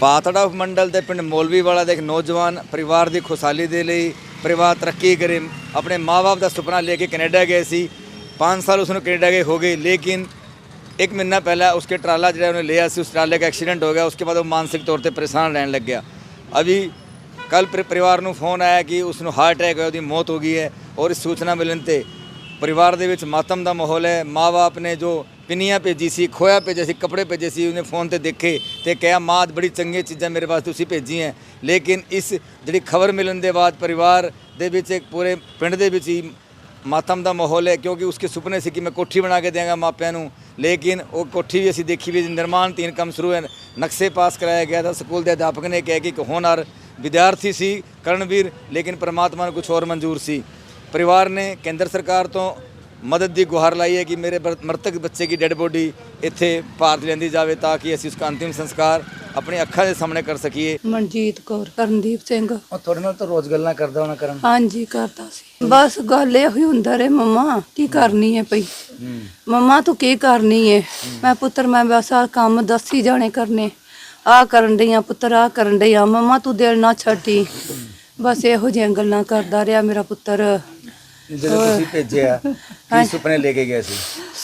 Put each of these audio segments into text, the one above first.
ਪਾਤੜਾ ਮੰਡਲ ਦੇ ਪਿੰਡ ਮੌਲਵੀ ਵਾਲਾ ਦੇ ਇੱਕ ਨੌਜਵਾਨ ਪਰਿਵਾਰ ਦੀ ਖੁਸ਼ਹਾਲੀ ਦੇ ਲਈ ਪਰਿਵਾਰ ਤਰੱਕੀ ਕਰੇ ਆਪਣੇ ਮਾਪੇ ਦਾ ਸੁਪਨਾ ਲੈ ਕੇ ਕੈਨੇਡਾ ਗਏ ਸੀ 5 ਸਾਲ ਉਸ ਨੂੰ ਕੈਨੇਡਾ ਗਏ ਹੋ ਗਏ ਲੇਕਿਨ एक महीना पहले उसके ट्राला जो है उन्हें लिया सी उस ट्राले का एक्सीडेंट हो गया उसके बाद वो मानसिक तौर पर परेशान रहने लग गया अभी ਕੱਲ ਪਰਿਵਾਰ ਨੂੰ ਫੋਨ ਆਇਆ ਕਿ ਉਸ ਨੂੰ ਹਾਰਟ ਅਟੈਕ ਹੋਇਆ ਉਹਦੀ ਮੌਤ ਹੋ ਗਈ ਹੈ ਔਰ ਇਸ ਸੂਚਨਾ ਮਿਲਣ ਤੇ ਪਰਿਵਾਰ ਦੇ ਵਿੱਚ ਮਾਤਮ ਦਾ ਮਾਹੌਲ ਹੈ ਮਾਂ-ਬਾਪ ਨੇ ਜੋ ਪਿੰਨੀਆਂ ਭੇਜੀ ਸੀ, ਖੋਇਆ ਭੇਜਿਆ ਸੀ, ਕੱਪੜੇ ਭੇਜੇ ਸੀ, ਉਹਨੇ ਫੋਨ ਤੇ ਦੇਖੇ ਤੇ ਕਿਹਾ, ਮਾਂ ਬੜੀ ਚੰਗੀਆਂ ਚੀਜ਼ਾਂ ਮੇਰੇ ਵਾਸਤੇ ਤੁਸੀਂ ਭੇਜੀਆਂ ਲੇਕਿਨ ਇਸ ਜਿਹੜੀ ਖਬਰ ਮਿਲਣ ਦੇ ਬਾਅਦ ਪਰਿਵਾਰ ਦੇ ਵਿੱਚ ਇੱਕ ਪੂਰੇ ਪਿੰਡ ਦੇ ਵਿੱਚ ਹੀ ਮਾਤਮ ਦਾ ਮਾਹੌਲ ਹੈ, ਕਿਉਂਕਿ ਉਸਕੇ ਸੁਪਨੇ ਸੀ ਕਿ ਮੈਂ ਕੋਠੀ ਬਣਾ ਕੇ ਦੇਵਾਂਗਾ ਮਾਪਿਆਂ ਨੂੰ। ਲੇਕਿਨ ਉਹ ਕੋਠੀ ਵੀ ਅਸੀਂ ਦੇਖੀ ਵੀ ਨਿਰਮਾਣ ਤੀਨ ਕੰਮ ਸ਼ੁਰੂ ਹੈ, ਨਕਸ਼ੇ ਪਾਸ ਕਰਾਇਆ ਗਿਆ ਤਾਂ ਸਕੂਲ ਦੇ ਅਧਿਆਪਕ ਨੇ ਕਿਹਾ ਕਿ ਇੱਕ ਹੋਣਹਾਰ ਵਿਦਿਆਰਥੀ ਸੀ, ਕਰਨਵੀਰ, ਲੇਕਿਨ ਪਰਮਾਤਮਾ ਨੂੰ ਕੁਝ ਹੋਰ ਮਨਜ਼ੂਰ ਸੀ। ਪਰਿਵਾਰ ਨੇ ਕੇਂਦਰ ਸਰਕਾਰ ਤੋਂ ਮਦਦ ਦੀ ਗੁਹਾਰ ਲਾਈ ਹੈ ਕਿ ਮੇਰੇ ਮ੍ਰਿਤਕ ਬੱਚੇ ਦੀ ਡੈੱਡ ਬੋਡੀ ਇੱਥੇ ਭਾਰਤ ਲਿਆਂਦੀ ਜਾਵੇ ਤਾਂ ਕਿ ਅਸੀਂ ਉਸਦਾ ਅੰਤਿਮ ਸੰਸਕਾਰ ਆਪਣੀ ਅੱਖਾਂ ਦੇ ਸਾਹਮਣੇ ਕਰ ਸਕੀਏ। ਮਨਜੀਤ ਕੌਰ ਕਰਨਦੀਪ ਸਿੰਘ। ਉਹ ਤੁਹਾਡੇ ਨਾਲ ਤਾਂ ਰੋਜ਼ ਗੱਲਾਂ ਕਰਦਾ ਹੋਣਾ ਕਰਨ। ਹਾਂਜੀ ਕਰਦਾ ਸੀ। ਬਸ ਗੱਲ ਇਹ ਹੀ ਹੁੰਦਾ ਰੇ ਮਮਾ ਕੀ ਕਰਨੀ ਹੈ ਪਈ ਮਮਾ ਤੂੰ ਕੀ ਕਰਨੀ ਹੈ? ਮੈਂ ਪੁੱਤਰ ਮੈਂ ਬਸ ਆਹ ਕੰਮ ਦੱਸੀ ਜਾਣੇ ਕਰਨੇ। ਆ ਕਰਨ ਡਈਆਂ ਪੁੱਤਰ ਆ ਕਰਨ ਡਈਆਂ। ਮਮਾ ਤੂੰ ਦਿਲ ਨਾ ਛੱਡੀ ਬਸ ਇਹੋ ਜਿਹੀਆਂ ਗੱਲਾਂ ਕਰਦਾ ਰਿਹਾ ਮੇਰਾ ਪੁੱਤਰ। ਜਦੋਂ ਤੁਸੀਂ ਭੇਜਿਆ ਕੀ ਸੁਪਨੇ ਲੈ ਕੇ ਗਏ ਸੀ?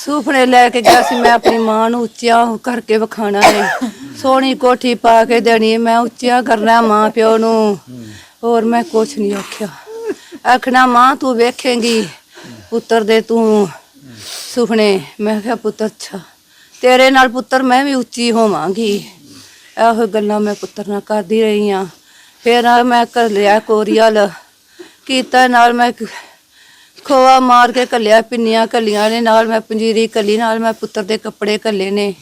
ਸੁਪਨੇ ਲੈ ਕੇ ਗਿਆ ਸੀ ਮੈਂ ਆਪਣੀ ਮਾਂ ਨੂੰ ਉੱਚਿਆ ਕਰਕੇ ਵਿਖਾਣਾ ਹੈ ਸੋਹਣੀ ਕੋਠੀ ਪਾ ਕੇ ਦੇਣੀ ਮੈਂ ਉੱਚਿਆ ਕਰਨਾ ਮਾਂ ਪਿਓ ਨੂੰ। ਹੋਰ ਮੈਂ ਕੁਛ ਨਹੀਂ ਆਖਿਆ। ਆਖਣਾ ਮਾਂ ਤੂੰ ਵੇਖੇਂਗੀ ਪੁੱਤਰ ਦੇ ਤੂੰ ਸੁਪਨੇ। ਮੈਂ ਕਿਹਾ ਪੁੱਤਰ ਅੱਛਾ। ਤੇਰੇ ਨਾਲ ਪੁੱਤਰ ਮੈਂ ਵੀ ਉੱਚੀ ਹੋਵਾਂਗੀ। ਇਹੋ ਗੱਲਾਂ ਮੈਂ ਪੁੱਤਰ ਨਾਲ ਕਰਦੀ ਰਹੀ ਆ। ਫਿਰ ਮੈਂ ਕਰ ਲਿਆ ਕੋਰੀਅਲ। ਕੀਤਾ ਨਾਲ ਮੈਂ ਖੋਆ ਮਾਰ ਕੇ ਕੱਲਿਆ ਪਿੰਨੀਆਂ ਕੱਲੀਆਂ ਨੇ ਨਾਲ ਮੈਂ ਪੰਜੀਰੀ ਕੱਲੀ ਨਾਲ ਮੈਂ ਪੁੱਤਰ ਦੇ ਕੱਪੜੇ ਕੱਲੇ ਨੇ।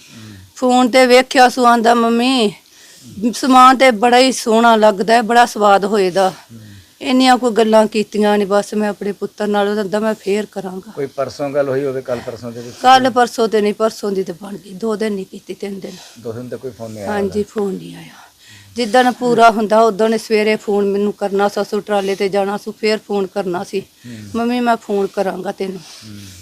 ਫੋਨ ਤੇ ਵੇਖਿਆ ਸੁ ਆਂਦਾ ਮੰਮੀ ਸਮਾਨ ਤੇ ਬੜਾ ਹੀ ਸੋਹਣਾ ਲੱਗਦਾ ਹੈ ਬੜਾ ਸਵਾਦ ਹੋਏਦਾ। ਇੰਨੀਆਂ ਕੋਈ ਗੱਲਾਂ ਕੀਤੀਆਂ ਨਹੀਂ ਬਸ ਮੈਂ ਆਪਣੇ ਪੁੱਤਰ ਨਾਲ ਉਹਦਾ ਮੈਂ ਫੇਰ ਕਰਾਂਗਾ। ਕੋਈ ਪਰਸੋਂ ਗੱਲ ਹੋਈ ਹੋਵੇ ਕੱਲ ਪਰਸੋਂ ਦੇ ਵਿੱਚ? ਕੱਲ ਪਰਸੋਂ ਤੇ ਨਹੀਂ ਪਰਸੋਂ ਦੀ ਤੇ ਬਣ ਗਈ ਦੋ ਦਿਨ ਨਹੀਂ ਕੀਤੀ ਤਿੰਨ ਦਿਨ। ਦੋ ਦਿਨ ਤੱਕ ਕੋਈ ਫੋਨ ਨਹੀਂ ਆਇਆ ਹਾਂਜੀ ਫੋਨ ਨਹੀਂ ਆਇਆ। ਜਿੱਦਣ ਪੂਰਾ ਹੁੰਦਾ ਉਦੋਂ ਨੇ ਸਵੇਰੇ ਫੋਨ ਮੈਨੂੰ ਕਰਨਾ ਸਸੂ ਟਰਾਲੇ ਤੇ ਜਾਣਾ ਸੀ ਫੇਰ ਫੋਨ ਕਰਨਾ ਸੀ। ਮੰਮੀ ਮੈਂ ਫੋਨ ਕਰਾਂਗਾ ਤੈਨੂੰ।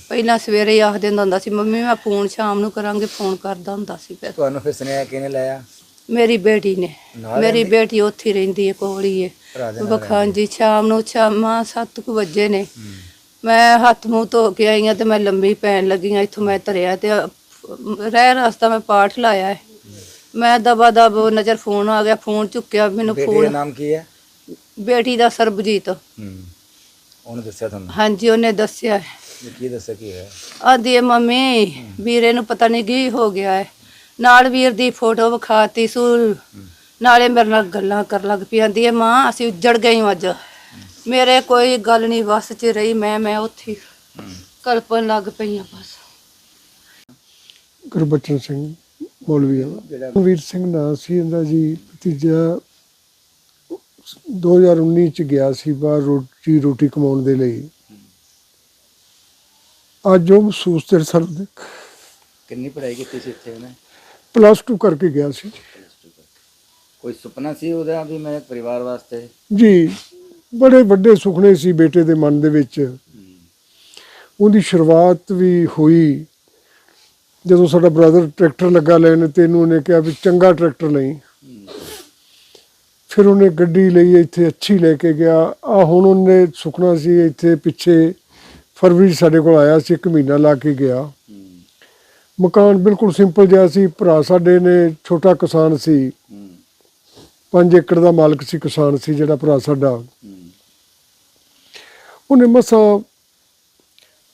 ਪਹਿਲਾਂ ਸਵੇਰੇ ਹੀ ਆਖ ਦਿੰਦਾ ਹੁੰਦਾ ਸੀ ਮੰਮੀ ਮੈਂ ਫੋਨ ਸ਼ਾਮ ਨੂੰ ਕਰਾਂਗੇ ਫੋਨ ਕਰਦਾ ਹੁੰਦਾ ਸੀ ਫਿਰ। ਤੁਹਾਨੂੰ ਫਿਰ ਸੁਨੇਹਾ ਕਿਹਨੇ ਲਾਇਆ? ਮੇਰੀ ਬੇਟੀ ਨੇ। ਮੇਰੀ ਬੇਟੀ ਉੱਥੇ ਰਹਿੰਦੀ ਹੈ ਕੋਲ ਹੀ ਹੈ। ਬਖਾਂਜੀ ਸ਼ਾਮ ਨੂੰ ਸ਼ਾਮਾਂ 7 ਵਜੇ ਨੇ। ਮੈਂ ਹੱਥ ਮੂੰਹ ਧੋ ਕੇ ਆਈ ਹਾਂ ਤੇ ਮੈਂ ਲੰਮੀ ਪੈਣ ਲੱਗੀ ਹਾਂ ਇੱਥੋਂ ਮੈਂ ਧਰਿਆ ਤੇ ਰਹਿ ਰਸਤਾ ਮੈਂ ਪਾਠ ਲਾਇਆ ਹੈ। ਮੈਂ ਦਬਾ ਦਬ ਨਜ਼ਰ ਫੋਨ ਆ ਗਿਆ ਫੋਨ ਚੁੱਕਿਆ ਮੈਨੂੰ ਬੇਟੀ ਦਾ ਫੋਨ ਨਾਮ ਕੀ ਹੈ? ਬੇਟੀ ਦਾ ਸਰਬਜੀਤ। ਹੂੰ ਉਹਨੇ ਦੱਸਿਆ ਤੁਹਾਨੂੰ? ਹਾਂਜੀ ਉਹਨੇ ਦੱਸਿਆ ਵੀ ਕੀ ਦੱਸਿਆ ਕੀ ਹੈ ਆਂਦੀ ਹੈ ਮੰਮੀ ਵੀਰੇ ਨੂੰ ਪਤਾ ਨਹੀਂ ਕੀ ਹੋ ਗਿਆ ਹੈ। ਨਾਲ ਵੀਰ ਦੀ ਫੋਟੋ ਵਿਖਾਤੀ ਸੂ ਨਾਲੇ ਮੇਰੇ ਨਾਲ ਗੱਲਾਂ ਕਰਨ ਲੱਗ ਪਈ ਆਂਦੀ ਹੈ ਮਾਂ ਅਸੀਂ ਉੱਜੜ ਗਏ ਹਾਂ ਅੱਜ। ਮੇਰੇ ਕੋਈ ਗੱਲ ਨਹੀਂ ਵਸ ਚ ਰਹੀ ਮੈਂ ਮੈਂ ਉੱਥੇ ਹੀ। ਕਲਪਨ ਲੱਗ ਪਈ ਹਾਂ ਬਸ। ਗੁਰਬਚਨ ਸਿੰਘ। ਮੌਲਵੀ ਵਾਲਾ ਵੀਰ ਸਿੰਘ ਨਾਂ ਸੀ ਇਹਦਾ ਜੀ ਭਤੀਜਾ 2019 ਚ ਗਿਆ ਸੀ ਬਾਹਰ ਰੋਟੀ ਰੋਟੀ ਕਮਾਉਣ ਦੇ ਲਈ। ਅੱਜ ਉਹ ਮਹਿਸੂਸ ਤੇ ਸਰ ਕਿੰਨੀ ਪੜ੍ਹਾਈ ਕੀਤੀ ਸੀ ਇੱਥੇ ਉਹਨੇ? ਪਲੱਸ 2 ਕਰਕੇ ਗਿਆ ਸੀ। ਕੋਈ ਸੁਪਨਾ ਸੀ ਉਹਦਾ ਵੀ ਮੈਂ ਪਰਿਵਾਰ ਵਾਸਤੇ? ਜੀ ਬੜੇ ਵੱਡੇ ਸੁਪਨੇ ਸੀ ਬੇਟੇ ਦੇ ਮਨ ਦੇ ਵਿੱਚ। ਉਹਦੀ ਸ਼ੁਰੂਆਤ ਵੀ ਹੋਈ। ਜਦੋਂ ਸਾਡਾ ਬ੍ਰਦਰ ਟਰੈਕਟਰ ਲੱਗਾ ਲੈਣ ਤੇ ਇਹਨੂੰ ਉਹਨੇ ਕਿਹਾ ਵੀ ਚੰਗਾ ਟਰੈਕਟਰ ਲਈ। ਫਿਰ ਉਹਨੇ ਗੱਡੀ ਲਈ, ਇੱਥੇ ਅੱਛੀ ਲੈ ਕੇ ਗਿਆ। ਆ ਹੁਣ ਉਹਨੇ ਸੁਪਨਾ ਸੀ, ਇੱਥੇ ਪਿੱਛੇ ਫਰਵਰੀ ਸਾਡੇ ਕੋਲ ਆਇਆ ਸੀ, ਇੱਕ ਮਹੀਨਾ ਲਾ ਕੇ ਗਿਆ। ਮਕਾਨ ਬਿਲਕੁਲ ਸਿੰਪਲ ਜਿਹਾ ਸੀ, ਭਰਾ ਸਾਡੇ ਨੇ, ਛੋਟਾ ਕਿਸਾਨ ਸੀ। 5 ਏਕੜ ਦਾ ਮਾਲਕ ਸੀ, ਕਿਸਾਨ ਸੀ ਜਿਹੜਾ ਭਰਾ ਸਾਡਾ। ਉਹਨੇ ਮਸਾ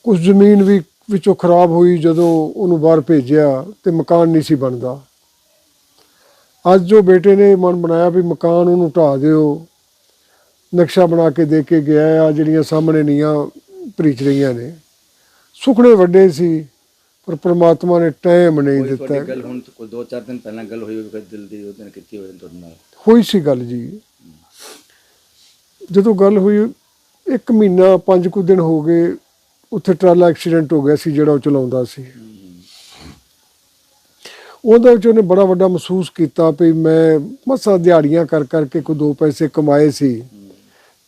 ਕੁਝ ਜ਼ਮੀਨ ਵੀ ਵਿੱਚੋਂ ਖਰਾਬ ਹੋਈ ਜਦੋਂ ਉਹਨੂੰ ਬਾਹਰ ਭੇਜਿਆ ਤੇ ਮਕਾਨ ਨਹੀਂ ਸੀ ਬਣਦਾ। ਅੱਜ ਜੋ ਬੇਟੇ ਨੇ ਮਨ ਬਣਾਇਆ ਵੀ ਮਕਾਨ ਉਹਨੂੰ ਢਾ ਦਿਓ ਨਕਸ਼ਾ ਬਣਾ ਕੇ ਦੇ ਕੇ ਗਿਆ ਆ ਜਿਹੜੀਆਂ ਸਾਹਮਣੇ ਨੀਆਂ ਭਰੀਚ ਰਹੀਆਂ ਨੇ। ਸੁਖਣੇ ਵੱਡੇ ਸੀ ਪਰ ਪ੍ਰਮਾਤਮਾ ਨੇ ਟਾਈਮ ਨਹੀਂ ਦਿੱਤਾ। ਗੱਲ ਹੁਣ ਕੋਈ 2-4 ਦਿਨ ਪਹਿਲਾਂ ਗੱਲ ਹੋਈ ਹੋਵੇ ਦਿਲ ਦੀ ਉਹਦੇ ਨਾਲ ਕੀਤੀ ਹੋਵੇ ਤੁਹਾਡੇ ਨਾਲ। ਹੋਈ ਸੀ ਗੱਲ ਜੀ। ਜਦੋਂ ਗੱਲ ਹੋਈ ਇੱਕ ਮਹੀਨਾ ਪੰਜ ਕੁ ਦਿਨ ਹੋ ਗਏ ਉੱਥੇ ਟਰਾਲਾ ਐਕਸੀਡੈਂਟ ਹੋ ਗਿਆ ਸੀ, ਜਿਹੜਾ ਉਹ ਚਲਾਉਂਦਾ ਸੀ। ਉਹਦੇ ਵਿੱਚ ਉਹਨੇ ਬੜਾ ਵੱਡਾ ਮਹਿਸੂਸ ਕੀਤਾ ਵੀ ਮੈਂ ਮਸਾ ਦਿਹਾੜੀਆਂ ਕਰ ਕਰਕੇ ਕੋਈ ਦੋ ਪੈਸੇ ਕਮਾਏ ਸੀ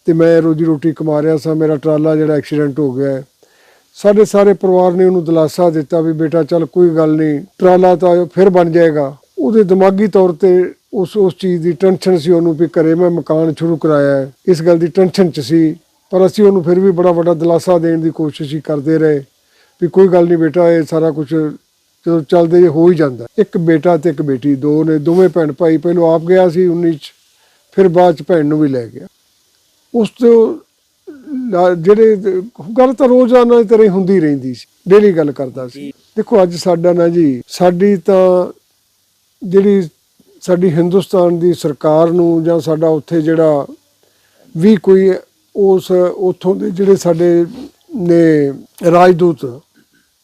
ਤੇ ਮੈਂ ਰੋਜੀ ਰੋਟੀ ਕਮਾ ਰਿਹਾ ਸਾਂ, ਮੇਰਾ ਟਰਾਲਾ ਜਿਹੜਾ ਐਕਸੀਡੈਂਟ ਹੋ ਗਿਆ। ਸਾਡੇ ਸਾਰੇ ਪਰਿਵਾਰ ਨੇ ਉਹਨੂੰ ਦਿਲਾਸਾ ਦਿੱਤਾ ਵੀ ਬੇਟਾ ਚੱਲ ਕੋਈ ਗੱਲ ਨਹੀਂ, ਟਰਾਲਾ ਤਾਂ ਫਿਰ ਬਣ ਜਾਏਗਾ। ਉਹਦੇ ਦਿਮਾਗੀ ਤੌਰ ਤੇ ਉਸ ਉਸ ਚੀਜ਼ ਦੀ ਟੈਨਸ਼ਨ ਸੀ ਉਹਨੂੰ ਵੀ ਘਰੇ ਮੈਂ ਮਕਾਨ ਸ਼ੁਰੂ ਕਰਾਇਆ। ਇਸ ਗੱਲ ਦੀ ਟੈਨਸ਼ਨ ਚ ਸੀ ਪਰ ਅਸੀਂ ਉਹਨੂੰ ਫਿਰ ਵੀ ਬੜਾ ਵੱਡਾ ਦਿਲਾਸਾ ਦੇਣ ਦੀ ਕੋਸ਼ਿਸ਼ ਹੀ ਕਰਦੇ ਰਹੇ ਵੀ ਕੋਈ ਗੱਲ ਨਹੀਂ ਬੇਟਾ, ਇਹ ਸਾਰਾ ਕੁਝ ਜਦੋਂ ਚੱਲਦੇ ਜੇ ਹੋ ਹੀ ਜਾਂਦਾ। ਇੱਕ ਬੇਟਾ ਤੇ ਇੱਕ ਬੇਟੀ, ਦੋ ਨੇ, ਦੋਵੇਂ ਭੈਣ ਭਾਈ ਪਹਿਲੋਂ ਆਪ ਗਿਆ ਸੀ 19 ਚ, ਫਿਰ ਬਾਅਦ ਚ ਭੈਣ ਨੂੰ ਵੀ ਲੈ ਗਿਆ। ਉਸ ਤੋਂ ਲਾ- ਜਿਹੜੇ ਗੱਲ ਤਾਂ ਰੋਜ਼ਾਨਾ ਦੀ ਤਰ੍ਹਾਂ ਹੀ ਹੁੰਦੀ ਰਹਿੰਦੀ ਸੀ ਡੇਲੀ ਗੱਲ ਕਰਦਾ ਸੀ। ਦੇਖੋ ਅੱਜ ਸਾਡਾ ਨਾ ਜੀ, ਸਾਡੀ ਤਾਂ ਜਿਹੜੀ ਸਾਡੀ ਹਿੰਦੁਸਤਾਨ ਦੀ ਸਰਕਾਰ ਨੂੰ ਜਾਂ ਸਾਡਾ ਉੱਥੇ ਜਿਹੜਾ ਵੀ ਕੋਈ ਉਸ ਉੱਥੋਂ ਦੇ ਜਿਹੜੇ ਸਾਡੇ ਨੇ ਰਾਜਦੂਤ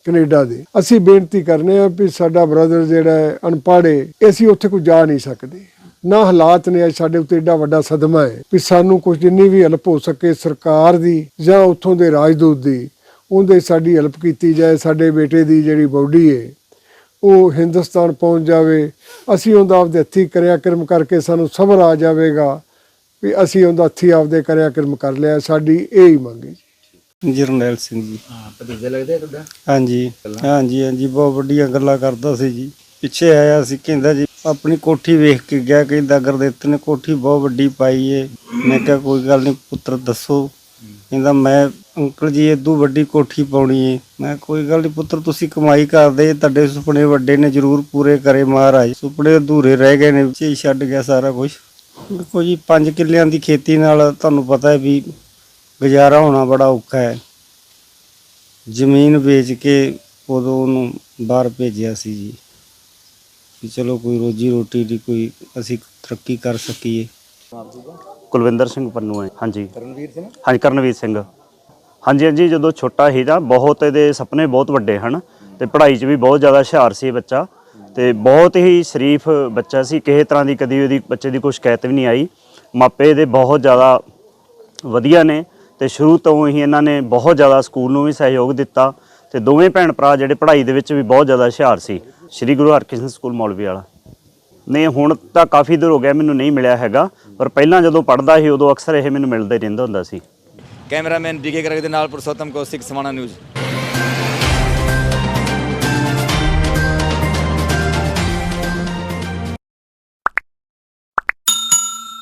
ਕੈਨੇਡਾ ਦੇ, ਅਸੀਂ ਬੇਨਤੀ ਕਰਨੇ ਆ ਵੀ ਸਾਡਾ ਬ੍ਰਦਰ ਜਿਹੜਾ ਹੈ, ਅਨਪੜ੍ਹ ਹੈ ਅਸੀਂ ਉੱਥੇ ਕੋਈ ਜਾ ਨਹੀਂ ਸਕਦੇ। ਨਾ ਹਾਲਾਤ ਨੇ, ਅੱਜ ਸਾਡੇ ਉੱਤੇ ਏਡਾ ਵੱਡਾ ਸਦਮਾ ਹੈ ਵੀ ਸਾਨੂੰ ਕੁਝ ਜਿੰਨੀ ਵੀ ਹੈਲਪ ਹੋ ਸਕੇ ਸਰਕਾਰ ਦੀ ਜਾਂ ਉੱਥੋਂ ਦੇ ਰਾਜਦੂਤ ਦੀ, ਉਹਦੇ ਸਾਡੀ ਹੈਲਪ ਕੀਤੀ ਜਾਏ, ਸਾਡੇ ਬੇਟੇ ਦੀ ਜਿਹੜੀ ਬੋਡੀ ਹੈ ਉਹ ਹਿੰਦੁਸਤਾਨ ਪਹੁੰਚ ਜਾਵੇ। ਅਸੀਂ ਉਹਦਾ ਆਪਦੇ ਹੱਥੀ ਕਰਿਆ ਕਰਮ ਕਰਕੇ ਸਾਨੂੰ ਸਬਰ ਆ ਜਾਵੇਗਾ। ਵੀ ਅਸੀਂ ਉਹਦਾ ਹੱਥੀ ਆਪਦੇ ਕਰਿਆ ਕਰਮ ਕਰ ਲਿਆ ਸਾਡੀ ਇਹ ਹੀ ਮੰਗ ਹੈ ਜੀ। ਜਰਨੈਲ ਸਿੰਘ ਜੀ। ਹਾਂ ਭਤੀਜਾ ਲੱਗਦਾ ਤੁਹਾਡਾ? ਹਾਂਜੀ ਹਾਂਜੀ ਹਾਂਜੀ ਬਹੁਤ ਵੱਡੀਆਂ ਗੱਲਾਂ ਕਰਦਾ ਸੀ ਜੀ। ਪਿੱਛੇ ਆਇਆ ਸੀ ਕਹਿੰਦਾ ਜੀ ਆਪਣੀ ਕੋਠੀ ਵੇਖ ਕੇ ਗਿਆ ਕਹਿੰਦਾ ਗੁਰਦਿੱਤ ਨੇ ਕੋਠੀ ਬਹੁਤ ਵੱਡੀ ਪਾਈ ਏ। ਮੈਂ ਕਿਹਾ ਕੋਈ ਗੱਲ ਨਹੀਂ ਪੁੱਤਰ ਦੱਸੋ। ਕਹਿੰਦਾ ਮੈਂ ਅੰਕਲ ਜੀ ਇਦੋਂ ਵੱਡੀ ਕੋਠੀ ਪਾਉਣੀ ਏ। ਮੈਂ ਕੋਈ ਗੱਲ ਨਹੀਂ ਪੁੱਤਰ ਤੁਸੀਂ ਕਮਾਈ ਕਰਦੇ ਤੁਹਾਡੇ ਸੁਪਨੇ ਵੱਡੇ ਨੇ ਜ਼ਰੂਰ ਪੂਰੇ ਕਰੇ ਮਹਾਰਾਜ। ਸੁਪਨੇ ਅਧੂਰੇ ਰਹਿ ਗਏ ਨੇ ਵਿੱਚ ਹੀ ਛੱਡ ਗਿਆ ਸਾਰਾ ਕੁਝ ਦੇਖੋ ਜੀ 5 ਕਿੱਲਿਆਂ ਦੀ ਖੇਤੀ ਨਾਲ ਤੁਹਾਨੂੰ ਪਤਾ ਹੈ ਵੀ ਗੁਜ਼ਾਰਾ ਹੋਣਾ ਬੜਾ ਔਖਾ ਹੈ। ਜ਼ਮੀਨ ਵੇਚ ਕੇ ਉਦੋਂ ਉਹਨੂੰ ਬਾਹਰ ਭੇਜਿਆ ਸੀ ਜੀ। ਵੀ ਚਲੋ ਕੋਈ ਰੋਜੀ ਰੋਟੀ ਦੀ ਕੋਈ ਅਸੀਂ ਤਰੱਕੀ ਕਰ ਸਕੀਏ। ਕੁਲਵਿੰਦਰ ਸਿੰਘ ਪੰਨੂ ਹੈ ਹਾਂਜੀ। ਕਰਨਵੀਰ ਸਿੰਘ? ਹਾਂਜੀ ਕਰਨਵੀਰ ਸਿੰਘ। ਹਾਂਜੀ ਹਾਂਜੀ ਜਦੋਂ ਛੋਟਾ ਸੀ ਤਾਂ ਬਹੁਤ ਇਹਦੇ ਸੁਪਨੇ ਬਹੁਤ ਵੱਡੇ ਹਨ ਤੇ ਪੜ੍ਹਾਈ 'ਚ ਵੀ ਬਹੁਤ ਜ਼ਿਆਦਾ ਹੁਸ਼ਿਆਰ ਸੀ ਇਹ ਬੱਚਾ। ਤੇ ਬਹੁਤ ਹੀ ਸ਼ਰੀਫ ਬੱਚਾ ਸੀ। ਕਿਸੇ ਤਰ੍ਹਾਂ ਦੀ ਕਦੀ ਉਹਦੀ ਬੱਚੇ ਦੀ ਕੋਈ ਸ਼ਿਕਾਇਤ ਵੀ ਨਹੀਂ ਆਈ। ਮਾਪੇ ਦੇ ਬਹੁਤ ਜ਼ਿਆਦਾ ਵਧੀਆ ਨੇ ਤੇ ਸ਼ੁਰੂ ਤੋਂ ਹੀ ਇਹਨਾਂ ਨੇ ਬਹੁਤ ਜ਼ਿਆਦਾ ਸਕੂਲ ਨੂੰ ਵੀ ਸਹਿਯੋਗ ਦਿੱਤਾ ਤੇ ਦੋਵੇਂ ਭੈਣ ਭਰਾ ਜਿਹੜੇ ਪੜ੍ਹਾਈ ਦੇ ਵਿੱਚ ਵੀ ਬਹੁਤ ਜ਼ਿਆਦਾ ਹੁਸ਼ਿਆਰ ਸੀ। ਸ੍ਰੀ ਗੁਰੂ ਹਰਕ੍ਰਿਸ਼ਨ ਸਕੂਲ ਮੌਲਵੀ ਵਾਲਾ। ਨਹੀਂ ਹੁਣ ਤਾਂ ਕਾਫੀ ਦੂਰ ਹੋ ਗਿਆ, ਮੈਨੂੰ ਨਹੀਂ ਮਿਲਿਆ ਹੈਗਾ, ਪਰ ਪਹਿਲਾਂ ਜਦੋਂ ਪੜ੍ਹਦਾ ਸੀ ਉਦੋਂ ਅਕਸਰ ਇਹ ਮੈਨੂੰ ਮਿਲਦਾ ਹੀ ਰਹਿੰਦਾ ਹੁੰਦਾ ਸੀ। ਕੈਮਰਾਮੈਨ ਬੀਕੇ ਕਰਕ ਦੇ ਨਾਲ ਪੁਰਸ਼ੋਤਮ ਕੌਸ਼ਿਕ, ਸਮਾਣਾ ਨਿਊਜ਼।